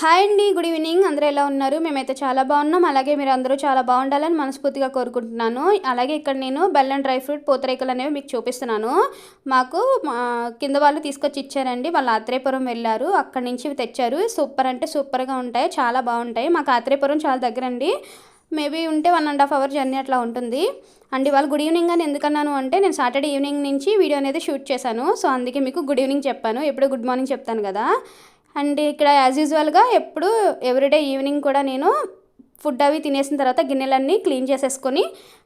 Hi అండి good evening. అందరూ ఎలా ఉన్నారు? మేమైతే చాలా బాగున్నాం. అలాగే మీరు అందరూ చాలా బాగుండాలని మనస్ఫూర్తిగా కోరుకుంటున్నాను. అలాగే ఇక్కడ నేను బెల్లం డ్రై ఫ్రూట్ పూతరేకలు అనేవి మీకు చూపిస్తున్నాను. మాకు కింద వాళ్ళు తీసుకొచ్చి ఇచ్చారండి. వాళ్ళు ఆత్రేయపురం వెళ్ళారు. అక్కడి నుంచి తెచ్చారు. సూపర్ అంటే సూపర్గా ఉంటాయి. చాలా బాగుంటాయి. మాకు ఆత్రేయపురం చాలా దగ్గరండి. మేబీ ఉంటే one and half hour journey అట్లా ఉంటుంది. అండ్ ఇవాళ గుడ్ ఈవినింగ్ అని ఎందుకన్నాను అంటే నేను సాటర్డే ఈవినింగ్ నుంచి వీడియో అనేది షూట్ చేశాను. సో అందుకే మీకు గుడ్ ఈవినింగ్ చెప్పాను. ఎప్పుడు గుడ్ మార్నింగ్ చెప్తాను కదా. అండ్ ఇక్కడ యాజ్ యూజువల్గా ఎప్పుడు ఎవ్రీడే ఈవినింగ్ కూడా నేను ఫుడ్ అవి తినేసిన తర్వాత గిన్నెలన్నీ క్లీన్ చేసేసుకొని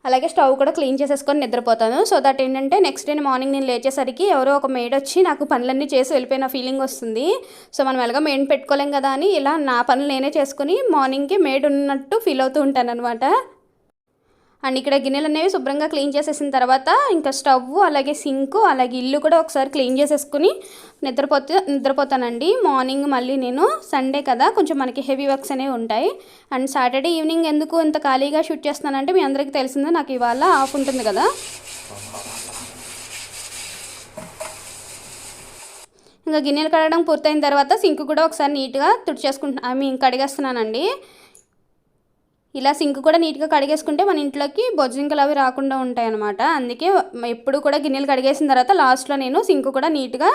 అలాగే స్టవ్ కూడా క్లీన్ చేసేసుకొని నిద్రపోతాను. సో దట్ ఏంటంటే నెక్స్ట్ డే మార్నింగ్ నేను లేచేసరికి ఎవరో ఒక మెయిడ్ వచ్చి నాకు పనులన్నీ చేసి వెళ్ళిపోయిన ఫీలింగ్ వస్తుంది. సో మనం ఎలాగో మెయిన్ పెట్టుకోలేం కదా అని ఇలా నా పనులు నేనే చేసుకుని మార్నింగ్కి మేడ్ ఉన్నట్టు ఫీల్ అవుతూ ఉంటాను అనమాట అండ్ ఇక్కడ గిన్నెలు అనేవి శుభ్రంగా క్లీన్ చేసేసిన తర్వాత ఇంకా స్టవ్ అలాగే సింక్ అలాగే ఇల్లు కూడా ఒకసారి క్లీన్ చేసేసుకుని నిద్రపోతే నిద్రపోతానండి. మార్నింగ్ మళ్ళీ నేను సండే కదా కొంచెం మనకి హెవీ వర్క్స్ అనేవి ఉంటాయి. అండ్ సాటర్డే ఈవినింగ్ ఎందుకు ఇంత ఖాళీగా షూట్ చేస్తున్నానంటే మీ అందరికీ తెలిసిందే నాకు ఇవాళ ఆఫ్ ఉంటుంది కదా. ఇంకా గిన్నెలు కడగడం పూర్తయిన తర్వాత సింక్ కూడా ఒకసారి నీట్గా తుడిచేసుకుంటున్నా ఐ మీన్ కడిగేస్తున్నానండి. ఇలా సింక్ కూడా నీట్గా కడిగేసుకుంటే మన ఇంట్లోకి బొజ్జింకలు అవి రాకుండా ఉంటాయి అనమాట అందుకే ఎప్పుడు కూడా గిన్నెలు కడిగేసిన తర్వాత లాస్ట్లో నేను సింక్ కూడా నీట్గా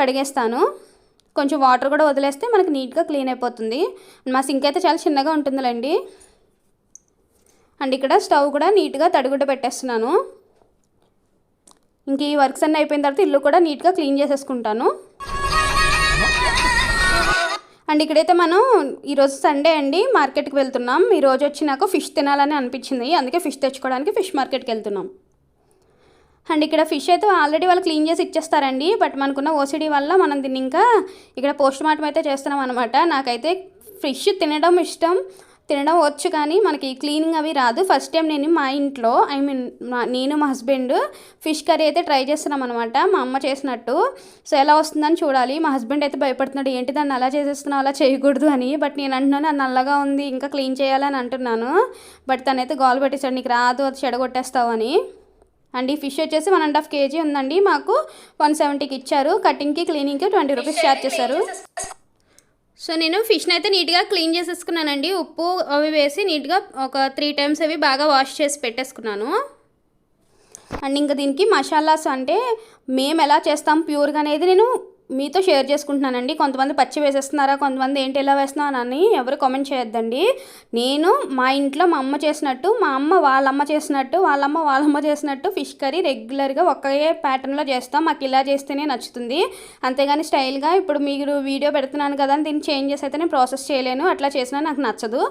కడిగేస్తాను. కొంచెం వాటర్ కూడా వదిలేస్తే మనకి నీట్గా క్లీన్ అయిపోతుంది. మా సింక్ అయితే చాలా చిన్నగా ఉంటుందిలేండి. అండ్ ఇక్కడ స్టవ్ కూడా నీట్గా తడిగుడ్డ పెట్టేస్తున్నాను. ఇంక ఈ వర్క్స్ అన్నీ అయిపోయిన తర్వాత ఇల్లు కూడా నీట్గా క్లీన్ చేసేసుకుంటాను. అండ్ ఇక్కడైతే మనం ఈరోజు సండే అండి మార్కెట్కి వెళ్తున్నాం. ఈరోజు వచ్చి నాకు ఫిష్ తినాలని అనిపించింది. అందుకే ఫిష్ తెచ్చుకోవడానికి ఫిష్ మార్కెట్కి వెళ్తున్నాం. అండ్ ఇక్కడ ఫిష్ అయితే ఆల్రెడీ వాళ్ళు క్లీన్ చేసి ఇచ్చేస్తారండి. బట్ మనకున్న ఓసిడీ వల్ల మనం దీన్ని ఇంకా ఇక్కడ పోస్ట్ మార్టం అయితే చేస్తున్నాం అనమాట నాకైతే ఫిష్ తినడం ఇష్టం. తినడం వచ్చు కానీ మనకి క్లీనింగ్ అవి రాదు. ఫస్ట్ టైం నేను మా ఇంట్లో ఐ మీన్ నేను మా హస్బెండ్ ఫిష్ కర్రీ అయితే ట్రై చేస్తున్నాం అనమాట మా అమ్మ చేసినట్టు. సో ఎలా వస్తుందని చూడాలి. మా హస్బెండ్ అయితే భయపడుతున్నాడు ఏంటి దాన్ని అలా చేసేస్తున్నావు? అలా చేయకూడదు అని. బట్ నేను అంటున్నాను అది నల్లగా ఉంది ఇంకా క్లీన్ చేయాలని అంటున్నాను. బట్ తనైతే గోల్ పెట్టేశాడు నీకు రాదు అది చెడగొట్టేస్తావు అని. అండ్ ఈ ఫిష్ వచ్చేసి వన్ అండ్ హాఫ్ కేజీ ఉందండి. మాకు వన్ సెవెంటీకి ఇచ్చారు. కటింగ్కి క్లీనింగ్కి ట్వంటీ రూపీస్ ఛార్జ్ చేశారు. సో నేను ఫిష్ని అయితే నీట్గా క్లీన్ చేసేసుకున్నానండి. ఉప్పు అవి వేసి నీట్గా ఒక త్రీ టైమ్స్ అవి బాగా వాష్ చేసి పెట్టేసుకున్నాను. అండ్ ఇంకా దీనికి మసాలాస్ అంటే మేము ఎలా చేస్తాం ప్యూర్గా అనేది నేను మీతో షేర్ చేసుకుంటున్నానండి. కొంతమంది పచ్చి వేసేస్తున్నారా కొంతమంది ఏంటి ఎలా వేస్తున్నానని అని ఎవరు కామెంట్ చేయొద్దండి. నేను మా ఇంట్లో మా అమ్మ చేసినట్టు మా అమ్మ వాళ్ళమ్మ చేసినట్టు వాళ్ళమ్మ వాళ్ళమ్మ చేసినట్టు ఫిష్ కర్రీ రెగ్యులర్గా ఒకే ప్యాటర్న్లో చేస్తాం. మాకు ఇలా చేస్తేనే నచ్చుతుంది. అంతేగాని స్టైల్గా ఇప్పుడు మీరు వీడియో పెడుతున్నాను కదా అని దీన్ని చేంజెస్ అయితే నేను ప్రాసెస్ చేయలేను. అట్లా చేసినా నాకు నచ్చదు.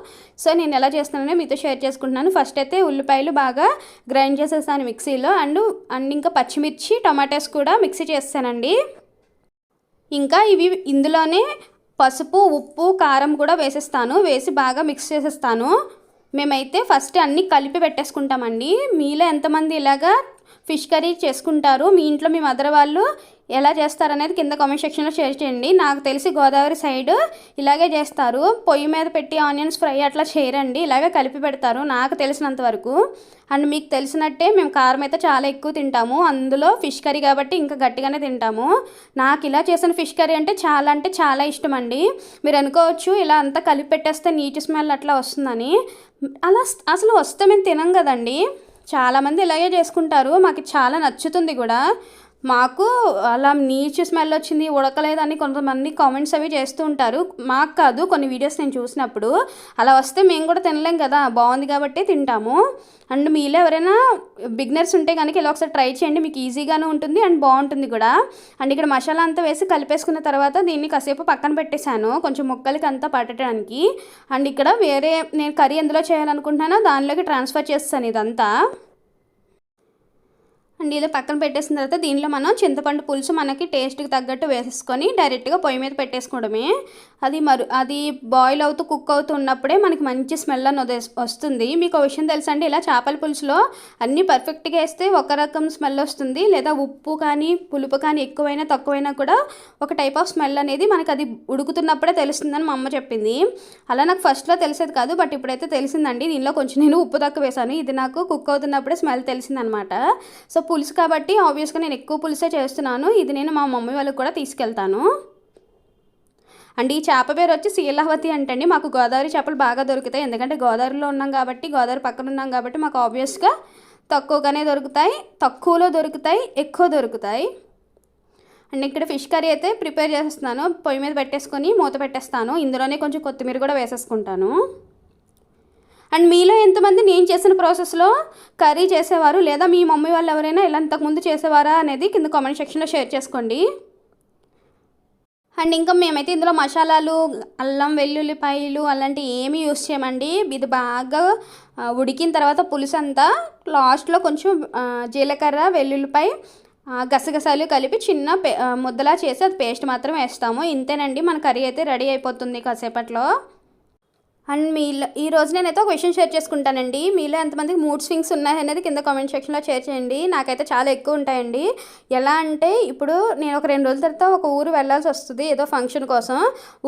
సో నేను ఎలా చేస్తున్నానో మీతో షేర్ చేసుకుంటున్నాను. ఫస్ట్ అయితే ఉల్లిపాయలు బాగా గ్రైండ్ చేసేస్తాను మిక్సీలో. అండ్ అండ్ ఇంకా పచ్చిమిర్చి టమాటాస్ కూడా మిక్సీ చేస్తానండి ఇంకా ఇవి ఇందులోనే పసుపు ఉప్పు కారం కూడా వేసేస్తాను. వేసి బాగా మిక్స్ చేసేస్తాను. మేమైతే ఫస్ట్ అన్నీ కలిపి పెట్టేసుకుంటామండి. మీలో ఎంతమంది ఇలాగా ఫిష్ కర్రీ చేసుకుంటారు. మీ ఇంట్లో మీ మదర్ వాళ్ళు ఎలా చేస్తారనేది కింద కామెంట్ సెక్షన్లో షేర్ చేయండి. నాకు తెలిసి గోదావరి సైడ్ ఇలాగే చేస్తారు. పొయ్యి మీద పెట్టి ఆనియన్స్ ఫ్రై అట్లా చేయరండి. ఇలాగే కలిపి పెడతారు. నాకు తెలిసినంత వరకు. అండ్ మీకు తెలిసినట్టే మేము కారం అయితే చాలా ఎక్కువ తింటాము. అందులో ఫిష్ కర్రీ కాబట్టి ఇంకా గట్టిగానే తింటాము. నాకు ఇలా చేసిన ఫిష్ కర్రీ అంటే చాలా అంటే చాలా ఇష్టం అండి మీరు అనుకోవచ్చు ఇలా అంతా కలిపి పెట్టేస్తే నీటి స్మెల్ అట్లా వస్తుందని. అలా అసలు వస్తే మేము తినం కదండి. చాలామంది ఇలాగే చేసుకుంటారు. మాకు చాలా నచ్చుతుంది కూడా. మాకు అలా నీచు స్మెల్ వచ్చింది ఉడకలేదని కొంతమంది కామెంట్స్ అవి చేస్తూ ఉంటారు. మాకు కాదు కొన్ని వీడియోస్ నేను చూసినప్పుడు అలా వస్తే మేము కూడా తినలేం కదా బాగుంది కాబట్టి తింటాము. అండ్ మీలో ఎవరైనా బిగినర్స్ ఉంటే కనుక ఇలా ఒకసారి ట్రై చేయండి మీకు ఈజీగానే ఉంటుంది అండ్ బాగుంటుంది కూడా. అండ్ ఇక్కడ మసాలా అంతా వేసి కలిపేసుకున్న తర్వాత దీన్ని కాసేపు పక్కన పెట్టేశాను కొంచెం ముక్కలకి అంతా పట్టడానికి. అండ్ ఇక్కడ వేరే నేను కర్రీ ఎందులో చేయాలనుకుంటున్నానో దానిలోకి ట్రాన్స్ఫర్ చేస్తాను ఇదంతా. అండ్ ఇలా పక్కన పెట్టేసిన తర్వాత దీనిలో మనం చింతపండు పులుసు మనకి టేస్ట్కి తగ్గట్టు వేసేసుకొని డైరెక్ట్గా పొయ్యి మీద పెట్టేసుకోవడమే. అది మరు అది బాయిల్ అవుతూ కుక్ అవుతూ ఉన్నప్పుడే మనకి మంచి స్మెల్ అని వస్తుంది. మీకు విషయం తెలుసండి ఇలా చేపల పులుసులో అన్నీ పర్ఫెక్ట్గా వేస్తే ఒక రకం స్మెల్ వస్తుంది. లేదా ఉప్పు కానీ పులుపు కానీ ఎక్కువైనా తక్కువైనా కూడా ఒక టైప్ ఆఫ్ స్మెల్ అనేది మనకి అది ఉడుకుతున్నప్పుడే తెలుస్తుందని మా అమ్మ చెప్పింది. అలా నాకు ఫస్ట్లో తెలిసేది కాదు బట్ ఇప్పుడైతే తెలిసిందండి. దీనిలో కొంచెం నేను ఉప్పు తక్కువ వేసాను ఇది నాకు కుక్ అవుతున్నప్పుడే స్మెల్ తెలిసిందనమాట. సో పులుసు కాబట్టి ఆబ్వియస్గా నేను ఎక్కువ పులుసే చేస్తున్నాను. ఇది నేను మా మమ్మీ వాళ్ళకి కూడా తీసుకెళ్తాను. అండ్ ఈ చేప పేరు వచ్చి శీలావతి అంటండి. మాకు గోదావరి చేపలు బాగా దొరుకుతాయి. ఎందుకంటే గోదావరిలో ఉన్నాం కాబట్టి గోదావరి పక్కన ఉన్నాం కాబట్టి మాకు ఆబ్వియస్గా తక్కువగానే దొరుకుతాయి. తక్కువలో దొరుకుతాయి ఎక్కువ దొరుకుతాయి. అండ్ ఇక్కడ ఫిష్ కర్రీ అయితే ప్రిపేర్ చేస్తున్నాను. పొయ్యి మీద పెట్టేసుకొని మూత పెట్టేస్తాను. ఇందులోనే కొంచెం కొత్తిమీర కూడా వేసేసుకుంటాను. అండ్ మీలో ఎంతమంది నేను చేసిన ప్రాసెస్లో కర్రీ చేసేవారు లేదా మీ మమ్మీ వాళ్ళు ఎవరైనా ఇలా ఇంతకుముందు చేసేవారా అనేది కింద కామెంట్ సెక్షన్లో షేర్ చేసుకోండి. అండ్ ఇంకా మేమైతే ఇందులో మసాలాలు అల్లం వెల్లుల్లిపాయలు అలాంటివి ఏమీ యూస్ చేయమండి. ఇది బాగా ఉడికిన తర్వాత పులుసు అంతా లాస్ట్లో కొంచెం జీలకర్ర వెల్లుల్లిపాయ గసగసాలు కలిపి చిన్న పే ముద్దలా చేసి అది పేస్ట్ మాత్రం వేస్తాము. ఇంతేనండి మన కర్రీ అయితే రెడీ అయిపోతుంది కాసేపట్లో. అండ్ మీలో ఈ రోజు నేనైతే ఒక విషయం షేర్ చేసుకుంటానండి. మీలో ఎంతమందికి మూడ్ స్వింగ్స్ ఉన్నాయి అనేది కింద కామెంట్ సెక్షన్లో షేర్ చేయండి. నాకైతే చాలా ఎక్కువ ఉంటాయండి. ఎలా అంటే ఇప్పుడు నేను ఒక రెండు రోజుల తర్వాత ఒక ఊరు వెళ్ళాల్సి వస్తుంది. ఏదో ఫంక్షన్ కోసం.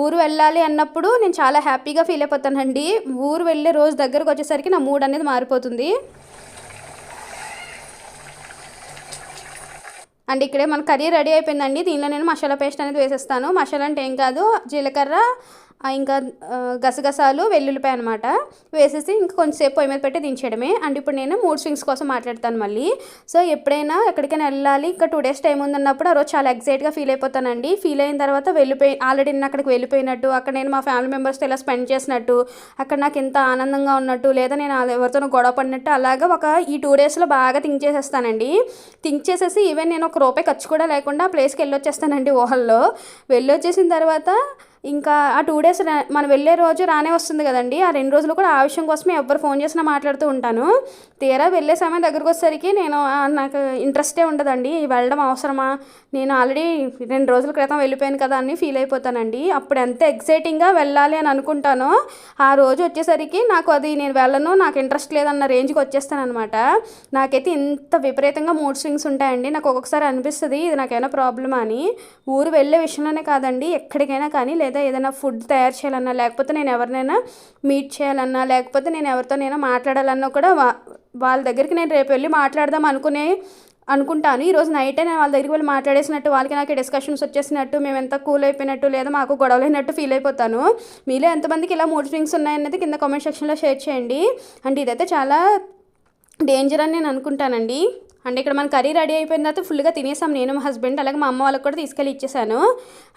ఊరు వెళ్ళాలి అన్నప్పుడు నేను చాలా హ్యాపీగా ఫీల్ అయిపోతానండి. ఊరు వెళ్ళే రోజు దగ్గరకు వచ్చేసరికి నా మూడ్ అనేది మారిపోతుంది. అండ్ ఇక్కడే మన కర్రీ రెడీ అయిపోయిందండి. దీనిలో నేను మసాలా పేస్ట్ అనేది వేసేస్తాను. మసాలా అంటే ఏం కాదు జీలకర్ర ఇంకా గసగసాలు వెల్లుల్లిపాయ అనమాట వేసేసి ఇంకా కొంచెంసేపు పొయ్యి మీద పెట్టి దించేయడమే. అండ్ ఇప్పుడు నేను మూడ్ స్వింగ్స్ కోసం మాట్లాడతాను మళ్ళీ. సో ఎప్పుడైనా ఎక్కడికైనా వెళ్ళాలి ఇంకా టూ డేస్ టైం ఉందన్నప్పుడు ఆ రోజు చాలా ఎక్సైట్గా ఫీల్ అయిపోతానండి. ఫీల్ అయిన తర్వాత వెళ్ళిపోయి ఆల్రెడీ నేను అక్కడికి వెళ్ళిపోయినట్టు అక్కడ నేను మా ఫ్యామిలీ మెంబర్స్తో ఇలా స్పెండ్ చేసినట్టు అక్కడ నాకు ఎంత ఆనందంగా ఉన్నట్టు లేదా నేను ఎవరితోనో గొడవ పడినట్టు అలాగా ఒక ఈ టూ డేస్లో బాగా థింక్ చేసేస్తానండి. థింక్ చేసేసి ఈవెన్ నేను ఒక రూపాయి ఖర్చు కూడా లేకుండా ఆ ప్లేస్కి వెళ్ళొచ్చేస్తానండి ఓహల్లో వెళ్ళొచ్చేసిన తర్వాత ఇంకా ఆ టూ డేస్ మనం వెళ్ళే రోజు రానే వస్తుంది కదండి. ఆ రెండు రోజులు కూడా ఆ విషయం కోసమే ఎవరు ఫోన్ చేసినా మాట్లాడుతూ ఉంటాను. తీరా వెళ్ళే సమయం దగ్గరకు వచ్చేసరికి నేను నాకు ఇంట్రెస్టే ఉండదండి. వెళ్ళడం అవసరమా? నేను ఆల్రెడీ రెండు రోజుల క్రితం వెళ్ళిపోయాను కదా అని ఫీల్ అయిపోతానండి. అప్పుడు ఎంత ఎక్సైటింగ్గా వెళ్ళాలి అని అనుకుంటానో ఆ రోజు వచ్చేసరికి నాకు అది నేను వెళ్ళను నాకు ఇంట్రెస్ట్ లేదన్న రేంజ్కి వచ్చేస్తాను అనమాట నాకైతే ఇంత విపరీతంగా మూడ్ స్వింగ్స్ ఉంటాయండి. నాకు ఒక్కొక్కసారి అనిపిస్తుంది ఇది నాకేమైనా ప్రాబ్లమా అని. ఊరు వెళ్ళే విషయంలోనే కాదండి ఎక్కడికైనా కానీ లేదా ఏదైనా ఫుడ్ తయారు చేయాలన్నా లేకపోతే నేను ఎవరినైనా మీట్ చేయాలన్నా లేకపోతే నేను ఎవరితోనైనా మాట్లాడాలన్నా కూడా వా వాళ్ళ దగ్గరికి నేను రేపు వెళ్ళి మాట్లాడదాం అనుకునే అనుకుంటాను. ఈరోజు నైటే నేను వాళ్ళ దగ్గరికి వెళ్ళి మాట్లాడేసినట్టు వాళ్ళకి నాకు డిస్కషన్స్ వచ్చేసినట్టు మేము ఎంత కూల్ అయిపోయినట్టు లేదా మాకు గొడవలైనట్టు ఫీల్ అయిపోతాను. మీలో ఎంతమందికి ఇలా మూడ్ స్వింగ్స్ ఉన్నాయనేది కింద కామెంట్ సెక్షన్లో షేర్ చేయండి. అండ్ ఇదైతే చాలా డేంజర్ అని నేను అనుకుంటానండి. అండ్ ఇక్కడ మన కర్రీ రెడీ అయిపోయిన తర్వాత ఫుల్గా తినేసాం. నేను మా హస్బెండ్ అలాగే మా అమ్మ వాళ్ళకి కూడా తీసుకెళ్ళి ఇచ్చేసాను.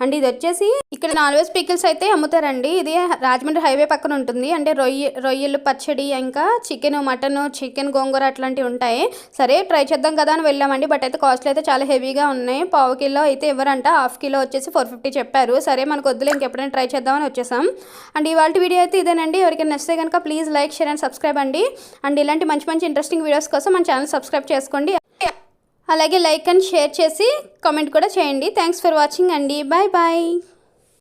అండ్ ఇది వచ్చేసి ఇక్కడ నాన్ వెజ్ పికిల్స్ అయితే అమ్ముతారండి. ఇది రాజమండ్రి హైవే పక్కన ఉంటుంది. అంటే రొయ్య రొయ్యలు పచ్చడి ఇంకా చికెన్ మటన్ చికెన్ గోంగూర అట్లాంటివి ఉంటాయి. సరే ట్రై చేద్దాం కదా అని వెళ్ళామండి. బట్ అయితే కాస్ట్లు అయితే చాలా హెవీగా ఉన్నాయి. పావు కిలో అయితే ఇవ్వరంట. హాఫ్ కిలో వచ్చేసి ఫోర్ ఫిఫ్టీ చెప్పారు. సరే మనకు వద్దులే ఇంకెప్పుడైనా ట్రై చేద్దామని వచ్చేసాం. అండ్ ఇవాళ వీడియో అయితే ఇదేనండి. ఎవరికైనా నచ్చితే కనుక please like share and subscribe అండి. అండ్ ఇలాంటి మంచి మంచి ఇంట్రెస్టింగ్ వీడియోస్ కోసం మన ఛానల్ సబ్స్క్రైబ్ చేసుకోండి. అలాగే లైక్ అండ్ షేర్ చేసి కామెంట్ కూడా చేయండి. థ్యాంక్స్ ఫర్ వాచింగ్ అండి. Bye bye